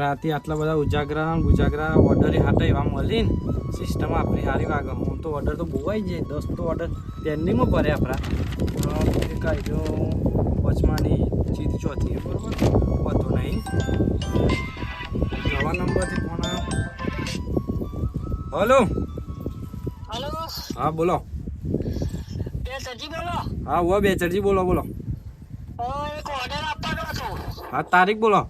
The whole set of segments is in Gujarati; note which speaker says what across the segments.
Speaker 1: રાતે આટલા બધા ઉજાગરા ને ગુજાગરા ઓર્ડર હાટા એવા મળી ને સિસ્ટમ આપણી સારી વાગે. હું તો ઓર્ડર તો બહુ આવી જાય, દસ તો ઓર્ડર પેન્ડિંગમાં ભરે આપણા. જો વચમાંની ચીજ ચોથી, બરોબર? હોતો નહીં. નવા નંબરથી ફોન હલો? હા બોલો. હા હો બેચરજી બોલો બોલો.
Speaker 2: ઓ એક ઓર્ડર આપવાનો હતો
Speaker 1: હા તારીખ બોલો.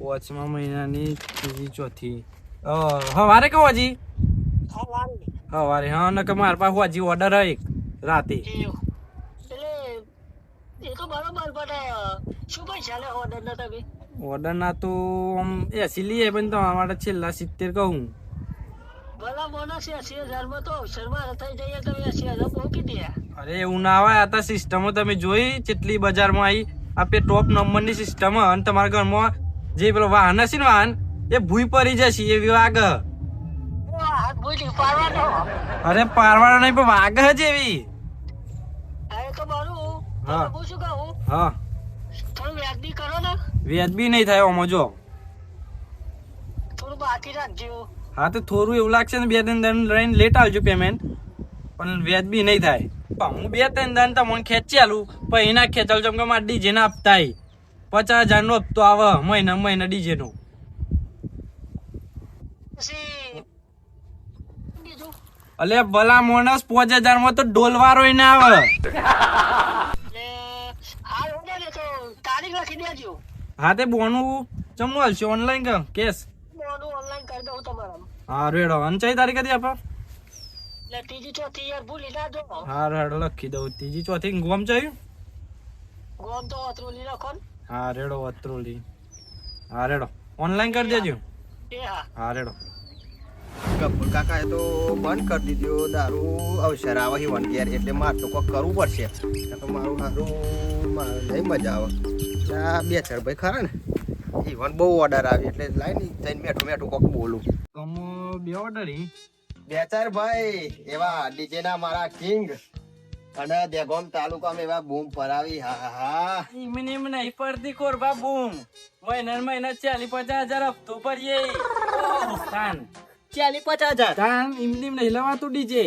Speaker 1: પાંચમા મહિનાની ત્રીજી ચોથી અ, સવારે કહો હજી?
Speaker 2: સવારે
Speaker 1: હા ને કે મારા પાસે હજી ઓર્ડર હે એક રાતે.
Speaker 2: એ તો બરોબર પણ શું પૈસા લે ઓર્ડર ના તમે?
Speaker 1: ઓર્ડરના તો આમ એસી લઈએ પણ તમારા માટે છેલ્લા સિત્તેર કહું.
Speaker 2: ભલા મોના એસી હજારમાં તો અવસરમાં થઈ જઈએ તો એસી હજાર પહોંચી દે
Speaker 1: અરે એવું ના આવે આ તો સિસ્ટમો તમે જોઈ કેટલી બજારમાં આવી આપે ટોપ નંબરની સિસ્ટમ અને તમારા ઘરમાં જે પેલો વાહન હશે ને વાહન એ ભૂઈ પડી જશે એ વાગ. અરે પારવાનો નહીં પણ વાગ જ એવી.
Speaker 2: હા એ તો
Speaker 1: હા.
Speaker 2: હું
Speaker 1: હા.
Speaker 2: થોડું વ્યાજબી કરો ને.
Speaker 1: વ્યાજબી નહીં થાય આમાં જો.
Speaker 2: થોડું બાકી રાખજો
Speaker 1: હા. તો થોડું એવું લાગશે ને બે ત્રણ દંડ લઈને લેટ આવજો પેમેન્ટ પણ વ્યાજબી નહીં થાય. હું બે ત્રણ દંડ તમને ખેંચી આલું પણ એના ખેંચાલ ચમ કે મારે ડીજેના આપતા પચાસ હજાર નો હપ્તો આવે મહિના મહિના ડીજે નો
Speaker 2: પછી
Speaker 1: અલે ભલા માણસ પાંચ હજારમાં તો ડોલવારો ના આવે.
Speaker 2: તારીખ લખી દેજો.
Speaker 1: હા તે બોનું ચમનું હાલશે? ઓનલાઈન કે કેસ?
Speaker 2: બોનું ઓનલાઈન કરી દઉં તમારા
Speaker 1: હા રેડો. અને ચઈ તારીખ હતી આપા?
Speaker 2: એટલે ત્રીજી ચોથી યાર ભૂલી ના દો
Speaker 1: હા રેડો લખી દઉં. ત્રીજી ચોથી ગોમ ચયું?
Speaker 2: ગોમ તો અતરુલી લખો
Speaker 1: હા રેડો અત્રોલી. હા રેડો. ઓનલાઈન કરી દેજો.
Speaker 2: હા.
Speaker 1: હા રેડો.
Speaker 3: કપૂર કાકાએ તો બંધ કરી દીધો. દારૂ અવસર આવે વન ઘેર. એટલે મારે તો કોક કરવું પડશે. તો મારું સારું નહીં મજા આવે. બે ચાર ભાઈ ખરા ને. હિવન બહુ ઓર્ડર આવે એટલે લાઈ ને જઈને મેઠું મેઠું કોક બોલું.
Speaker 1: કમો બે ઓર્ડર
Speaker 3: બે ચાર ભાઈ એવા ડીજે ના મારા કિંગ અને દેગોમ તાલુકામાં એવા બૂમ પરાવી હા હા હા.
Speaker 1: ઈમને એમ નહીં પડતી કોરબા બૂમ. મહિના મહિના ચાલી પચાસ હજાર હપ્તો તાન.
Speaker 3: ચાલી પચાસ હજાર.
Speaker 1: ઇમને એમ નહીં લવાતું ડીજે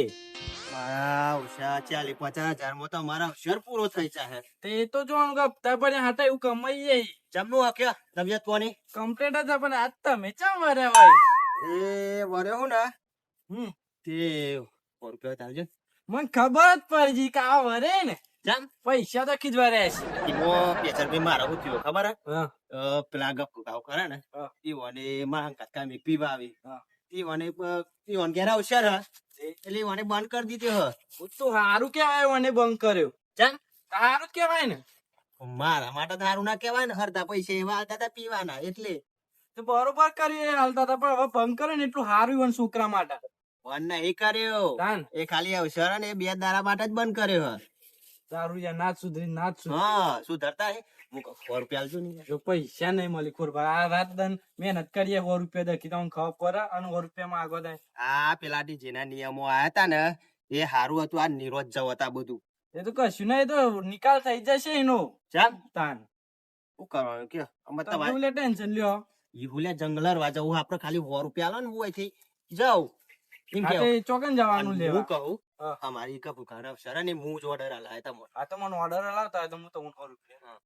Speaker 3: મારા ઉષા ચાલી પચાસ હજારમાં તો મારા અવસર પૂરો થઈ જાય
Speaker 1: તે તો જો આમ હપ્તા હાટા એવું કમાઈએ.
Speaker 3: જમનું આખ્યા તબિયત કોની
Speaker 1: કમ્પ્લેટ જ પણ આજ તમે ચમ વરે ભાઈ
Speaker 3: એ વરે હું ના?
Speaker 1: હમ.
Speaker 3: તે રૂપિયા તારજો
Speaker 1: મને ખબર જ પડી કે આ વરે ને
Speaker 3: જામ
Speaker 1: પૈસા તો ખીજવા રહ્યા છે.
Speaker 3: ઈમો પેચર ભાઈ મારા હું થયો ખબર હે? પેલા ગપ કરે ને
Speaker 1: હા.
Speaker 3: ઈવોને મારા કાકા મે પીવા આવી. ઘેર અવસર હ. એટલે ઈવોને બંધ કરી દીધી હ.
Speaker 1: હું તો હારું કેવાય મને બંધ કર્યો.
Speaker 3: જામ
Speaker 1: તારું જ કેવાય ને.
Speaker 3: મારા માટે તો સારું ના કેવાય ને. હરતા પૈસા એવા હાલતા હતા પીવાના એટલે.
Speaker 1: તો બરોબર કરી હાલતા હતા પણ હવે ભંગ કરે ને એટલું હારું હોય છોકરા માટે.
Speaker 3: બંધ નહીં કર્યો. એ ખાલી અવસર એ બે દારા માટે જ બંધ કર્યો હ.
Speaker 1: સારું યાર નાચ સુધરી નાચ સુધરી.
Speaker 3: હા શું ધરતા હે. હું કહું, સો રૂપિયા આલજો ને
Speaker 1: જો પૈસા નહીં મળી ખોરભા આ રાત દન મહેનત કરીએ સો રૂપિયા દખી તમને ખબર પડે અને સો રૂપિયામાં આગો થાય.
Speaker 3: આ પેલા જેના નિયમો આયા હતા ને એ સારું હતું આ નિરોજ જવ હતા બધું.
Speaker 1: એ તો કશું નહીં તો નિકાલ થઈ જશે એનો.
Speaker 3: ચાલ.
Speaker 1: તાન.
Speaker 3: શું કરવાનું કે અમે
Speaker 1: તમે
Speaker 3: તમારે
Speaker 1: લે ટેન્શન લ્યો.
Speaker 3: ઈહુલે વાજા હું આપડે ખાલી સો રૂપિયા આલો ને હું અહીંથી જાઉં. એમ
Speaker 1: એ ચોકન જવાનું લેવા.
Speaker 3: હું કહું અમારી કપુ ખરાબ અવસર ને હું જ ઓર્ડર આલાય તમને
Speaker 1: આ તો મને ઓર્ડર હલાવતા હોય તો હું તો હું સો રૂપિયા.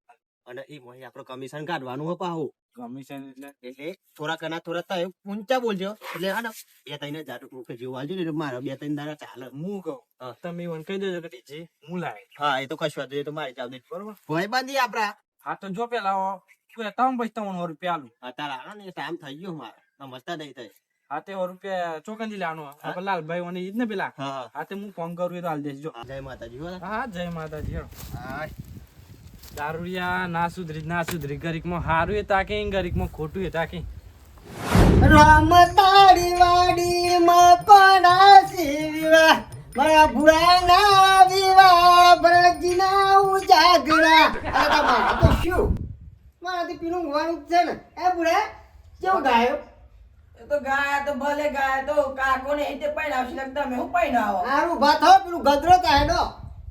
Speaker 3: અને એ મોહી આપણો કમિશન કાઢવાનું હો પાહુ.
Speaker 1: કમિશન એટલે
Speaker 3: એટલે થોડા કના થોડા થાય ઊંચા બોલજો. એટલે હા બે તઈને હજાર રૂપે જેવું આલજો ને મારા બે ત્રણ દાડા ચાલે.
Speaker 1: હું કહું? તમે મને કહી દેજો કે ડીજે હું લાવે
Speaker 3: હા એ તો કશું વાંધો એ તો મારી ચાલ
Speaker 1: બરોબર?
Speaker 3: ભાઈ બાંધી આપડા.
Speaker 1: હા તો જો પેલા તું તમે પછી સો રૂપિયા આલું.
Speaker 3: અત્યારે આનો ને ટાઈમ થઈ ગયો મારે. સમજતા નહીં થાય.
Speaker 1: હા તે સો રૂપિયા ચોકંદી લાવવાનું આપણે લાલભાઈ અને ઈ જ ને પેલા?
Speaker 3: હા
Speaker 1: હા. તે હું ફોન કરું એ તો હાલ દેજો.
Speaker 3: જય માતાજી હા.
Speaker 1: જય માતાજી
Speaker 3: હા.
Speaker 1: દારૂડિયા ના સુધરી ના સુધરી. ગરીકમાં હારું એ તાકે ગરીકમાં ખોટું એ તાકે.
Speaker 4: રામ તારી વાડી માં વિવાહ. મારા ભુરાના વિવાહ ભરતજીના ઉજાગરા. અરે તમારે તો શું? ઊંઘવાનું જ છે ને. એ બુરા કેવું ગાયો?
Speaker 5: તો ગાય તો ભલે ગાય તો કાકો ને તે પહેરાવશે ને તમે હું પૈણાવો?
Speaker 4: હારું ભાત હો પેલું ગદરો તો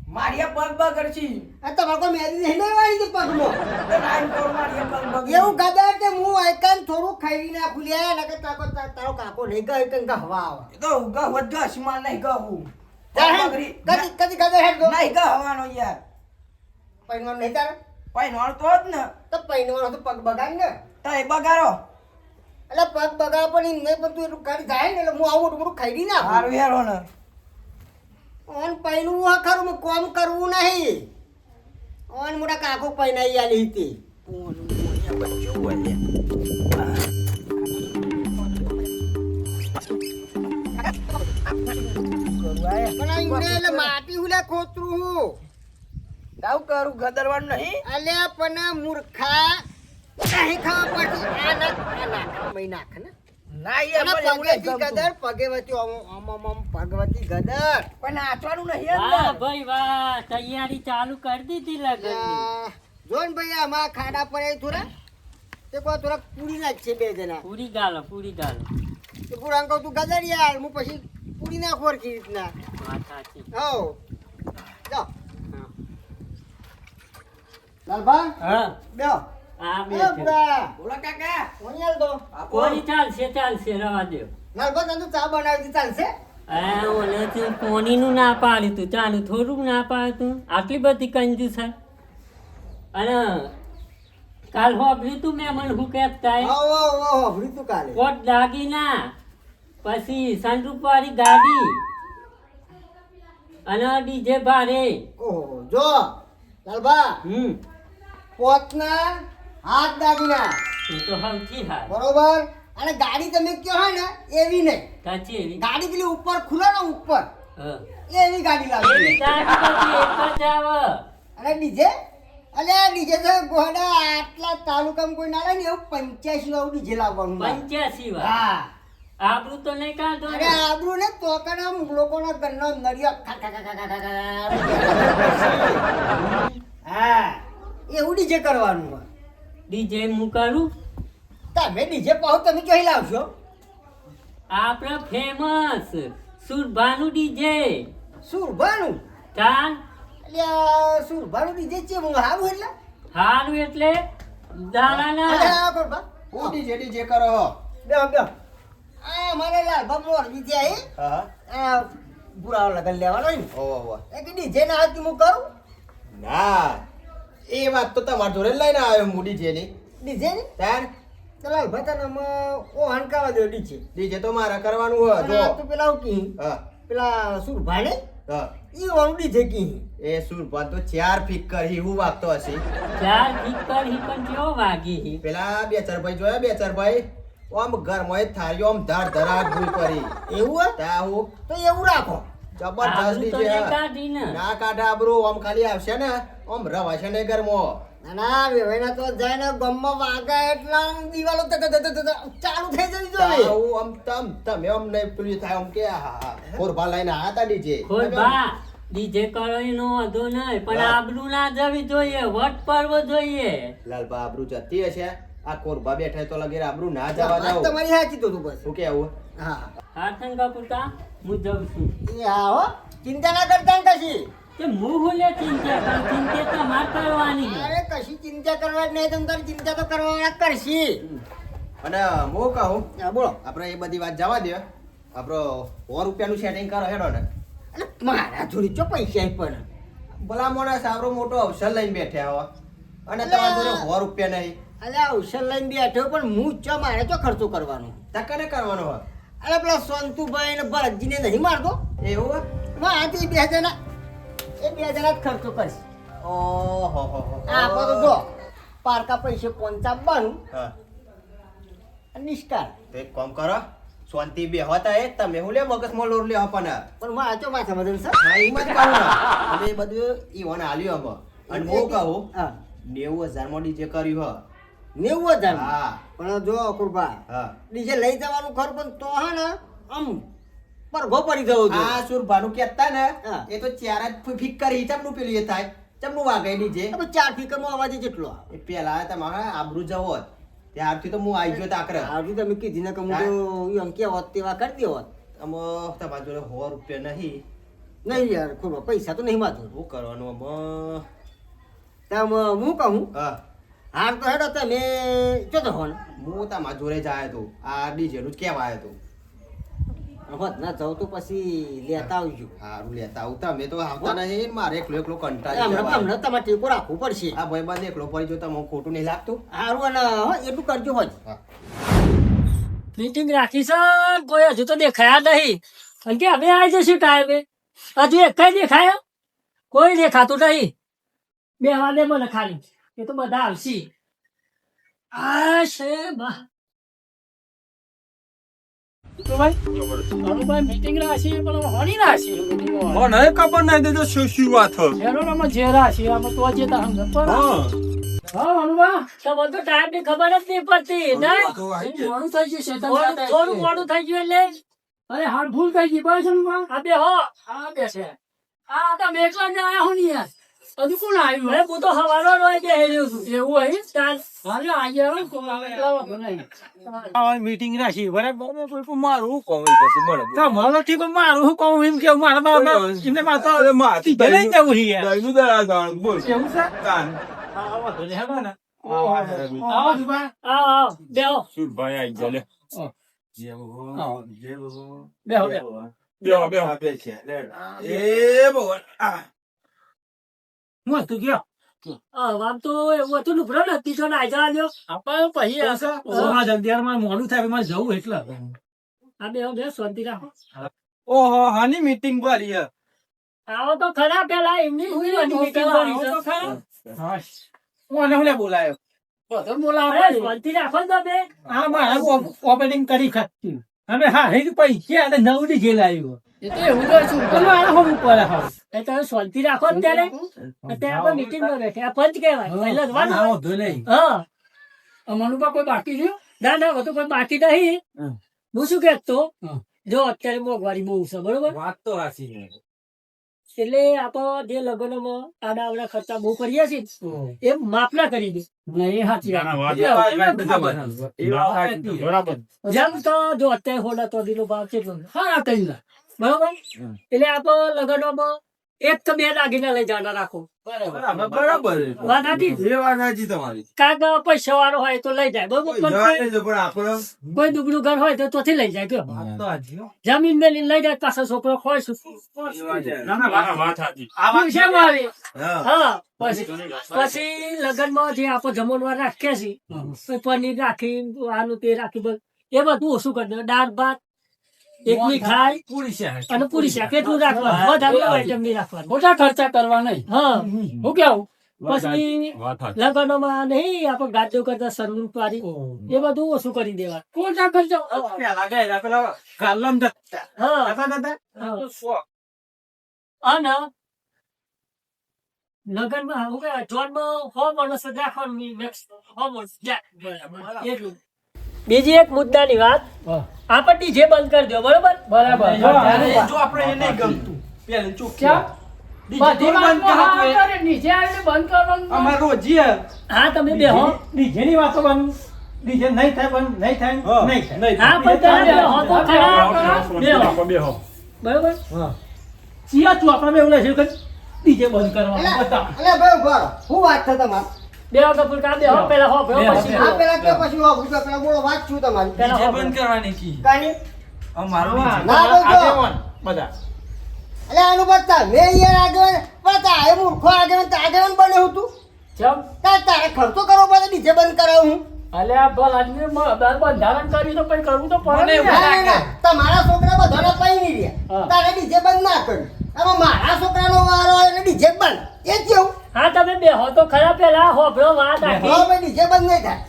Speaker 4: હેડો
Speaker 5: મારી આ પગ બગડશે
Speaker 4: આ તમારે કોઈ મેરી નહીં લેવાની છે પગમાં?
Speaker 5: તો નાઈન કરોડ મારી આ પગ બગડી
Speaker 4: એવું કદા કે હું આઈકન થોડું ખાઈ નાખું લે નકર તાકો તારો કાકો નહીં ગયો કે હવા આવે.
Speaker 5: તો તો વધ ઘસમાં નહીં ગહું
Speaker 4: કદી કદી કદી હેડ દો
Speaker 5: નહીં ગહવાનો યાર.
Speaker 4: પૈનો નહીં તાર?
Speaker 5: પૈનો તો જ ને.
Speaker 4: તો પૈનો તો પગ બગાડ ને.
Speaker 5: તો એ બગાડો.
Speaker 4: એટલે પગ બગાડ પણ નહીં પણ તું એટલું કરી જાય ને એટલે હું આવું એટલું ખાઈ ના
Speaker 5: હારું હેરો ને.
Speaker 4: ઓન પૈણું હા ખરું કોમ કરવું નહીં. ઓન મોટા કાકો પૈણાઈ આલી હતી. માટી હુલે ખોતરું હું.
Speaker 5: તાવ કરું ગદરવાનું નહીં?
Speaker 4: અલ્યા પણ મૂર્ખા નહીં ખાવા પડતી. આ નાખ આ નાખ મય નાખ ને ગદર પગેવતી પગવતી
Speaker 5: પણ નાચવાનું નહીં
Speaker 6: વાહ ભાઈ વાહ તૈયારી ચાલુ કરી દીધી લગનની.
Speaker 4: આ, જો ને ભાઈ આમાં ખાડા પડે થોડા તે કોઈ થોડા પૂરી નાખ છે બે જણા.
Speaker 6: પૂરી ગાલો પૂરી ગાલો.
Speaker 4: તે પૂરા કહું તું ગદર યાર હું પછી પૂરી નાખો હરખી રીતના. હો
Speaker 6: હા.
Speaker 4: લાલભા
Speaker 6: હા.
Speaker 4: બેહો.
Speaker 6: બે
Speaker 5: બોલો કાકા.
Speaker 4: દો.
Speaker 6: ચાલશે ચાલશે રવા દો.
Speaker 4: લાલભા તને ચા બનાવી ચાલશે
Speaker 6: આ ઓલે તું કોનીનું ના પાડ્યું તું. ચાલુ થોડુંક ના પાડ્યું તું. આટલી બધી કંજુસ છે. અને કાલ હોભ્યું તું મેં મને હું
Speaker 4: તું કાલે.
Speaker 6: કોટ દાગીના પછી સનરૂફ વાળી ગાડી અને ડીજે ભારે.
Speaker 4: ઓહો જો લાલભા.
Speaker 6: હમ.
Speaker 4: પોતના હાથ દાગીના
Speaker 6: તું તો સૌથી હાર
Speaker 4: બરોબર અને ગાડી તમે કયો હોય ને એવી નહીં
Speaker 6: કાચી એવી
Speaker 4: ગાડી પેલી ઉપર ખુલે ને ઉપર એવી ગાડી
Speaker 6: આવે
Speaker 4: અને ડીજે અલે ડીજે તો ગોડા આટલા તાલુકામાં કોઈ ના લે ને એવું પંચ્યાસી વાળું ડીજે લાવવાનું
Speaker 6: પંચ્યાસી
Speaker 4: હા
Speaker 6: આબરૂ તો નહીં કાઢો
Speaker 4: અરે આબરૂ ને તોકાના લોકોના ખા ખા. હા એવું ડીજે કરવાનું.
Speaker 6: ડીજે મુકાડું
Speaker 4: તમે ડીજે પાહો તમે ક્યાં લાવશો?
Speaker 6: આપણે ફેમસ સુરભાનું ડીજે.
Speaker 4: સુરભાનું?
Speaker 6: તા
Speaker 4: અલ્યા સુરભાનું ડીજે છે હું હારું એટલે?
Speaker 6: હારું એટલે દાડાના
Speaker 3: હું ડીજે ડીજે કરો હો.
Speaker 4: બે બેહો આ મારે લાલભા મોરબી થી
Speaker 3: હા.
Speaker 4: આ બુરાઓ લગન લેવાનો હોય ને.
Speaker 3: ઓ ઓહો.
Speaker 4: એ ડીજે ના હાથ હું કરું?
Speaker 3: ના. એ વાત તો તમારા જોડે લઈને આવ્યો હું ડીજે ની.
Speaker 4: ડીજે ને?
Speaker 3: તાર?
Speaker 4: તને અમે ઓહન કરવા દો ડીજે.
Speaker 3: ડીજે તો મારે કરવાનું હોય
Speaker 4: જો. તો પેલા હું કી
Speaker 3: હા.
Speaker 4: પેલા સુરભાને?
Speaker 3: હા.
Speaker 4: ઈ વાળું ડીજે કી
Speaker 3: એ સુરપાન તો ચાર ફીક કરી હું વાગતો હશે.
Speaker 6: ચાર ઠીકર હી પણ કેવો વાગી હી?
Speaker 3: પેલા બે ચાર ભાઈ જોયા બે ચાર ભાઈ આમ ઘરમાં થાળીઓ આમ ધર ધરા ભૂલ કરી.
Speaker 4: એવું
Speaker 3: તા હું
Speaker 4: તો એવું રાખો.
Speaker 3: જબરજસ્ત ડીજે હા.
Speaker 6: ને.
Speaker 3: કાઢા આબરૂ આમ ખાલી આવશે ને? આમ રવાશે ને ઘરમાં.
Speaker 4: ના ના વેવાઈના તો જાય ને ગમમાં વાગા એટલા દિવાલો ત- ત- ત- ત- ત- ચાલુ થઈ જવી જોઈએ.
Speaker 3: હું આમ તમ તમે આમ નહીં પેલું થાય આમ કે હા હા ફોરફા લઈને આયા તા ડીજે.
Speaker 6: ડીજે કરો એનો વાંધો નહીં પણ
Speaker 3: હા.
Speaker 6: આબરૂ ના જવી જોઈએ વટ પરવો જોઈએ.
Speaker 3: લાલબા આબરૂ જતી હશે. આ કોરભા બેઠા તો લગેર આબરૂ ના જવા
Speaker 4: વાત
Speaker 3: દઉં
Speaker 4: તમારી સાચી તો તું બસ.
Speaker 3: શું કેવું
Speaker 4: હા.
Speaker 6: હાથન કપૂતા હું જાઉં છું.
Speaker 4: એ હા હો ચિંતા ના કરતા ને કશી?
Speaker 6: તે હું લે ચિંતા કર ચિંતા તમારે કરવાની
Speaker 4: અરે કશી ચિંતા કરવા નહીં તમ તારી ચિંતા તો કરવા વાળા કરશી.
Speaker 3: અને હું કહું
Speaker 4: આ બોલો.
Speaker 3: આપણે એ બધી વાત જવા દે. આપણો સો રૂપિયાનું સેટિંગ કરો હેડો ને.
Speaker 4: અરે મારા જોડી ચો પૈસા પણ
Speaker 3: ભલા માણસ સારો મોટો અવસર લઈને બેઠ્યા હો. અને તમારા જોડે સો રૂપિયા નહીં.
Speaker 4: અલ્યા અવસર લઈને બેઠો પણ હું ચો મારે ચો ખર્ચો કરવાનો?
Speaker 3: તકને કરવાનો હોય?
Speaker 4: અરે પેલા સંતુભાઈ ને ભરતજીને નહીં મારતો?
Speaker 3: એવું હોય?
Speaker 4: તે બે જણા એ બે જણા જ ખર્ચો કરશે.
Speaker 3: ઓહો હો હો
Speaker 4: આપણે તો જો પારકા પૈસે પંચાવન
Speaker 3: હા.
Speaker 4: અને નિષ્ઠા
Speaker 3: તો એક કામ કરો શાંતિ બે હોતા એ તમે હું લે મગજમાં લોર લે પણ
Speaker 4: પણ મારા આચો માથા મદન સર.
Speaker 3: હા એમ જ કહું અને એ બધું ઈવન આલ્યું અમે અને હું કહું
Speaker 4: હા.
Speaker 3: હજાર હજારમાં જે કર્યું હો.
Speaker 4: નેવું હજાર
Speaker 3: હા.
Speaker 4: પણ જો
Speaker 3: હા.
Speaker 4: ડીજે લઈ જવાનું ખરું પણ તો હા ને આમ પરઘો પડી જવો
Speaker 3: આ
Speaker 4: જોઈએ
Speaker 3: સુરભાનું કહેતા ને. એ તો ચાર જ ફિક કરી ચમનું પેલું એ થાય. ચમનું વાગે ડીજે.
Speaker 4: ચાર ફિકર નો અવાજ જેટલો આવે.
Speaker 3: એ પેલા તમારે આબરૂ જવો ત્યારથી તો હું આવી ગયો તાકરે
Speaker 4: આવી તમે કીધી ને કે હું તો એમ કે હોત તેવા કરી દે હોત.
Speaker 3: આમ તમારા જોડે સો રૂપિયા નહીં.
Speaker 4: નહીં યાર ખોટો પૈસા તો નહીં માથું.
Speaker 3: શું કરવાનું આમાં
Speaker 4: તમે હું કહું?
Speaker 3: હા.
Speaker 4: હાર તો હેડો તમે. જો તો હોન.
Speaker 3: હું તમારા જોડે જાય તો. આ ડીજે જ કેવા આવ્યો તો?
Speaker 4: હોત ના જાઉં તો પછી લેતા આવજો.
Speaker 3: સારું લેતા આવું. તમે તો આવતા નહીં મારે એકલો એકલો કંટાળી
Speaker 4: હમણાં તમારે ટેકો રાખવું પડશે.
Speaker 3: આ ભાઈ બંધ એકલો પડી જો તમને ખોટું નહીં લાગતું?
Speaker 4: હારું અને હો, એટલું કરજો હોત
Speaker 7: મીટિંગ રાખી છે કોઈ હજુ તો દેખાયા નહીં. કારણ કે અમે આવી જશું ટાઈમે હજુ એક કઈ દેખાયો? કોઈ દેખાતું નહીં. બે વાગે મને ખાલી. એ તો બધા આવશે આ છે બા તો ભાઈ મારું ભાઈ મીટિંગ રાખી પણ હોની રાખી
Speaker 8: મને ખબર નહીં દેજો શું શું વાત
Speaker 7: એનો જે રાખી આમાં તો જે તા હંગત પર હા તો ટાઈમની ખબર જ નહીં પડતી મોડું થઈ ગયું થોડું થોડું મોડું થઈ ગયું એટલે અરે ભૂલ થઈ ગઈ બસ આ બે હો આ બે છે આ તમે એકલા આયા હો યાર હજુ કોણ આવ્યું હે? હું તો હવારો રોય કે હેલ્યો છું. એવું હોય? ચાલ. હાલે આજે હવે કોણ આવે? નહીં.
Speaker 8: મીટિંગ રાખી. બરાબર કોઈ મારું કોમ તમારો ઠીક મારું શું કહું એમ કે મારા બાબા એમને માતા માતી ભલે જવું છે યાર. એવું છે? હા વાંધો નહીં હેડો ને આવો જુબા
Speaker 7: આવો આવો. બેહો.
Speaker 8: ભાઈ આવી ગયો લે.
Speaker 7: બેહો બેહો.
Speaker 8: હું હતું ગયો
Speaker 7: આમ તો એવું હતું લુગડો નથી તો નાઈ જવા દો આપણે પછી
Speaker 8: જલ્દી મારે મોડું થાય મારે જવું એટલે.
Speaker 7: આ બે શાંતિ રાખો.
Speaker 8: ઓહો હાની મીટિંગ ભરી હે
Speaker 7: આવો તો ખરા પેલા એમની હુઈ વાની તો છે.
Speaker 8: હું. આને હું બોલાયો?
Speaker 7: બધો બોલાવો શાંતિ રાખો ને તમે
Speaker 8: આ મારે ઓપરેટિંગ કરી ખાતી. હવે હા હે પૈસા અને નવડી ગેલા આવ્યો
Speaker 7: એ તો એવું જ છું
Speaker 8: ચલો આ હમ ઉપર હા.
Speaker 7: એ તમે શાંતિ રાખો ને ત્યારે. અત્યારે આપણે meeting માં બેઠા. આ પંચ કહેવાય. પહેલા જ વાત
Speaker 8: નહીં.
Speaker 7: હા. અમારું કોઈ બાકી છે ના ના બધું કોઈ બાકી નહીં. હું. શું કહેતો? જો અત્યારે મોંઘવારી બહુ છે બરોબર?
Speaker 8: વાત તો હાસી
Speaker 7: એટલે આપણે જે લગ્નમાં આડા આવડા ખર્ચા બહુ કરીએ છીએ એ માફ ના કરી દે. નહીં સાચી વાત. જેમ તો જો અત્યારે હોડા તો દીનો ભાવ કેટલો છે? સાડા ત્રણ લાખ બરોબર? એટલે આપણે લગ્નમાં એક તો બે દાગીના લઈ જવાના રાખો.
Speaker 8: બરાબર. તમારી.
Speaker 7: કાકા પૈસા વાળો હોય તો લઈ જાય. બરોબર? કોઈ- દુબળું ઘર હોય તો ત્યાંથી લઈ જાય. કયો
Speaker 8: તો.
Speaker 7: જમીન મેલી લઈ જાય પાછો છોકરો ખોય શું?
Speaker 8: ના, ના, વાત- વાત સાચી.
Speaker 7: શેમાં આવી?
Speaker 8: હા.
Speaker 7: પછી પછી લગ્નમાં જે આપણે જમણવાર રાખીએ છીએ પછી પનીર રાખી આનું તે રાખી એ બધું ઓછું કરી દે. દાળ ભાત એક મીઠાઈ
Speaker 8: પૂરી શાક.
Speaker 7: અને પૂરી શાક એટલું રાખવાનું? વધારે આઈટમ નહીં રાખવાનું.
Speaker 9: મોટા ખર્ચા કરવા નહીં.
Speaker 7: હા.
Speaker 9: હું કેવું?
Speaker 7: પછી લગ્નમાં નહીં આપણે ગાદો કરતા સરવું પાડી. એ બધું ઓછું કરી દેવા.
Speaker 9: મોટા ખર્ચા.
Speaker 7: અને લગનમાં હું કે જોનમાં હો માણસ રાખવાનું. એટલું. બીજી એક મુદ્દાની વાત. આપણે જે બંધ કરી દો બરોબર?
Speaker 9: બરાબર.
Speaker 8: જો આપણે એને ગમતું. પેલે ચોખ્ખું.
Speaker 9: બધી વાતમાં હા કરે, નીચે આવીને બંધ કરવાનું
Speaker 8: અમારે રોજી હે.
Speaker 7: હા તમે બેહો.
Speaker 8: ડીજે વાતો બન નહીં થાય બંધ નહીં થાય નહીં થાય.
Speaker 7: હા
Speaker 4: વાત છે તમારી?
Speaker 7: બેહો કપૂર કા બેહો પેલા હો બેહો
Speaker 8: બેહો,
Speaker 7: પછી.
Speaker 8: બેહો.
Speaker 4: પેલા કે પછી વાપરું તો પેલા બોલો વાત છું તમારી?
Speaker 7: પેલા હો બેહો.
Speaker 8: કરવાની કી.
Speaker 4: કાની?
Speaker 8: અમારો
Speaker 4: ના બોલજો.
Speaker 8: બધા.
Speaker 4: અલે આનું બતા મેં યાર આગળ બતા એ મૂર્ખો આગળ તો આગળ બને હું તું.
Speaker 9: ચમ?
Speaker 4: તાર તારે ખર્ચો કરવો પડે ડીજે બંધ કરાવું હું.
Speaker 9: અલે આ બોલ આદમી મ- બંધારણ કર્યું તો કઈ કરવું તો પડે.
Speaker 4: તમારા છોકરા બધાના પૈ નહીં રહ્યા તારે ડીજે બંધ ના કર્યું આમાં મારા છોકરાનો વારો એટલે ડીજે બંધ. એ જ કેવું.
Speaker 7: હા તમે બેહો તો ખરા પેલા હોભળો વાત
Speaker 4: આ
Speaker 7: આખી.
Speaker 4: ભાઈ ડીજે બંધ નહીં થાય.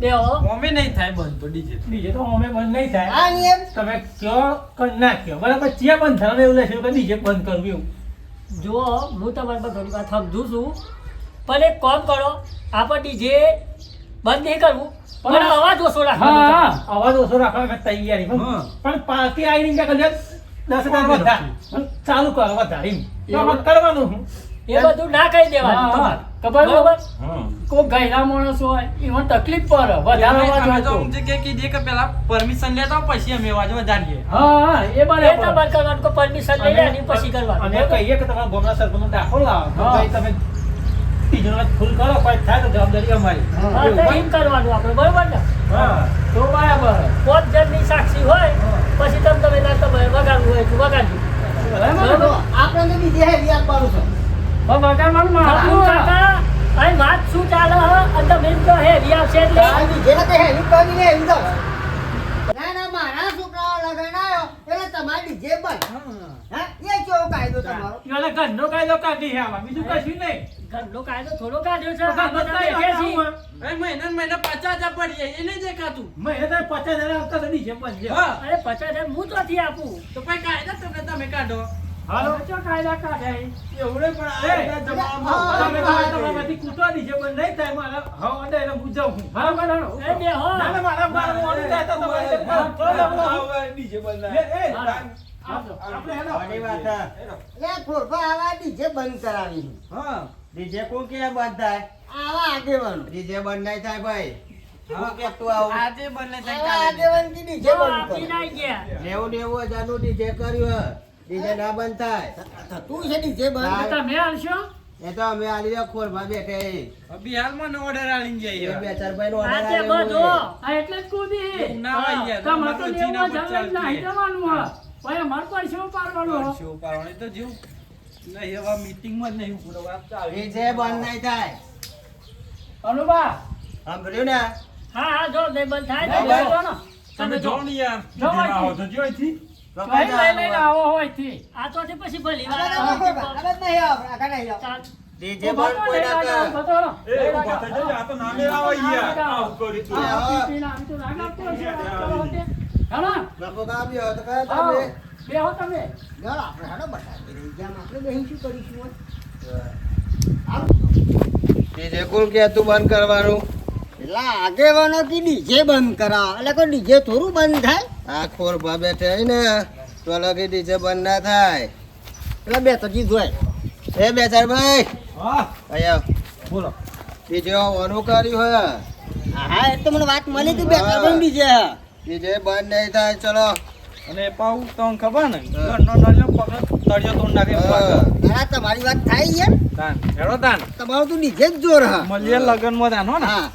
Speaker 7: બેહો.
Speaker 8: અમે નહીં થાય બંધ તો ડીજે. ડીજે તો અમે બંધ નહીં થાય.
Speaker 4: આ નિયમ
Speaker 8: તમે કયો કે ના કયો. બરાબર ચિયા બંધ થાય. એવું લેશે કે ડીજે બંધ કરવું એવું.
Speaker 7: જો હું તમારી બધાની વાત સમજુ છું. પણ એક કોમ કરો આપણે ડીજે બંધ નહીં કરવું પણ અવાજ ઓછો
Speaker 9: હા
Speaker 7: રાખવાનો
Speaker 9: હા
Speaker 8: અવાજ ઓછો રાખવા તૈયારી. પણ પણ પાર્ટી આવીને કે કદાચ દસ હજાર વધારે. ચાલુ કરો વધારે. તો કરવાનું?
Speaker 7: એ બધું ના કહી દેવાનું ખબર
Speaker 9: ખબર? કોઈ ગયડા માણસ હોય એમાં તકલીફ પડે વધારે કીધી કે પેલા
Speaker 1: પરમિશન લેતા પછી અમે અવાજ વધારીએ.
Speaker 9: હા એ
Speaker 7: એ
Speaker 9: બરાબર
Speaker 7: પરમિશન લઈ લેવાની પછી કરવાનું.
Speaker 8: અમે કહીએ કે તમારા ગામના સરપંચનો દાખલો લાવો. તો
Speaker 9: હા.
Speaker 8: જરૂરત ફૂલ કરો કોઈ થાય તો જવાબદારી અમારી.
Speaker 7: એમ કરવાનું આપણે બરોબર ને?
Speaker 8: હા.
Speaker 9: તો બરાબર.
Speaker 7: પાંચ જણની સાક્ષી હોય પછી તમે તમે ના તમે વગાડવું હોય તો વગાડજો.
Speaker 4: આપણે તો બીજે હેલી આપવાનું છો.
Speaker 9: હો વગાડવાનું મારું.
Speaker 7: કાકા અહીં વાત શું ચાલે હે? અને તમે તો હે રિયા છે એટલે?
Speaker 4: આ બીજે તે હે હેલી કરી ને એમ દો. ના ના મારા છોકરાઓ લગન આવ્યો એટલે તમારી ડીજે બંધ હા. એ કેવો કાયદો તમારો?
Speaker 8: એટલે ઘરનો કાયદો કાઢી હે આવા બીજું કશું નહીં.
Speaker 7: ઘરનો કાયદો થોડો કાઢ્યો છે.
Speaker 1: મહિના મહિના પચાસ હજાર પડીએ એ નહીં દેખાતું.
Speaker 8: મહિને તો પચાસ હજાર આવતા તો નીચે બંધ
Speaker 1: હા.
Speaker 7: અરે પચાસ હજાર હું ચોથી આપું?
Speaker 1: તો પછી કાયદા તમે કાઢો.
Speaker 8: હાલો.
Speaker 9: ચો કાયદા કાઢ્યા? એ.
Speaker 1: એવડે પણ
Speaker 4: હા,
Speaker 8: કૂટવા દીજે નહીં થાય મારા અંદર એટલે હું જાઉં છું.
Speaker 9: બરાબર
Speaker 7: એ બે હો.
Speaker 8: ના, ના, મારા મારું થાય તો તમારે તો
Speaker 9: હા,
Speaker 8: થોડો
Speaker 9: હા,
Speaker 8: લાગુ. એ, એ,
Speaker 9: હા. આવજો.
Speaker 8: આપણે હેલો.
Speaker 3: ઘણી વાત છે.
Speaker 4: એટલે આવા ડીજે બંધ કરાવી.
Speaker 1: હા.
Speaker 3: ડીજે કોણ કે બંધ થાય?
Speaker 4: આવા આગેવાનો.
Speaker 3: ડીજે બંધ નહીં થાય ભાઈ. હું કે તું આવું?
Speaker 1: આજે બંને થઈ
Speaker 4: આવા આગેવાનથી ડીજે બંધ કરો.
Speaker 7: ગયા.
Speaker 3: નેવું નેવું હજારનું ડીજે કર્યું ડીજે ના બંધ થાય.
Speaker 4: તું છે ડીજે બંધ.
Speaker 9: તમે હાલશો?
Speaker 3: એ તો અમે આલી દે ખોરમાં બેઠે.
Speaker 1: બિહારમાં ઓર્ડર આલીને જઈએ
Speaker 3: બે ચાર ભાઈ નો
Speaker 7: ઓર્ડર આજે બધો.
Speaker 9: આ એટલે જ કૂદી.
Speaker 1: ના હોય ગયા
Speaker 9: તમારે તો નેવું
Speaker 1: જીના
Speaker 9: હજાર
Speaker 1: પર
Speaker 9: નાહી જવાનું હોય. પછી અમારે પરસેવો પાડવાનો હોય.
Speaker 1: શું પાડવાની તો જીવ નહીં હવે મીટિંગમાં જ નહીં ઊભો વાત ચાલે
Speaker 3: ડીજે બંધ નહીં થાય
Speaker 9: અનુભા
Speaker 3: સાંભળ્યું ને
Speaker 7: હા હા જો નહીં બંધ થાય તો
Speaker 9: ને.
Speaker 1: તમે જો ને યાર
Speaker 9: જો અહીંથી.
Speaker 1: તો જો અહીંથી
Speaker 9: લઈ લઈને આવો હોયથી.
Speaker 7: આ તો પછી ભલી
Speaker 4: આવો ખોરપા, આગળ નહીં આવો, આગળ નહીં આવો.
Speaker 3: ડીજે
Speaker 9: ઊભા
Speaker 3: કોઈ ના કરે.
Speaker 1: એ. થઈ જજો, આ તો નામે લાવો યાર આવું કર્યું તું.
Speaker 9: હા,
Speaker 3: હા.
Speaker 9: આમ તો રાગ આપતો હશે. ચલો, હટે. હાલો.
Speaker 3: તો કયા તમે
Speaker 9: બેહો તમે.
Speaker 4: ચાલો, આપણે હાલો બતાવીએ. ડીજામાં આપણે બેસી શું કરીશું હોય?
Speaker 3: ડીજે કોણ કે તું બંધ કરવાનું?
Speaker 4: એટલે આગેવાનો થી ડીજે બંધ કરાવો. એટલે કોઈ ડીજે થોડું બંધ થાય?
Speaker 3: આ ખોર ભા બેઠે ને તો લગી ડીજે બંધ ના થાય.
Speaker 4: એટલે બે તો જીત હોય.
Speaker 3: એ બે ચાર ભાઈ.
Speaker 1: હા.
Speaker 3: અહીંયા
Speaker 1: બોલો.
Speaker 3: ડીજે ઓનું કર્યું હે.
Speaker 4: હા એ તો મને વાત મળી હતી બે ત્રણ ડીજે હા.
Speaker 3: ડીજે બંધ નહીં થાય ચલો.
Speaker 1: અને પાઉ તમને ખબર ને. ઘરનો નળિયો પકડ તળિયો તોડ નાખે
Speaker 3: હા.
Speaker 4: તમારી વાત થાય છે
Speaker 1: તાન હેડો તાન.
Speaker 4: તમારું તો નીચે જ જોર હા.
Speaker 1: મળીએ લગનમાં તાન હો ને.
Speaker 4: હા.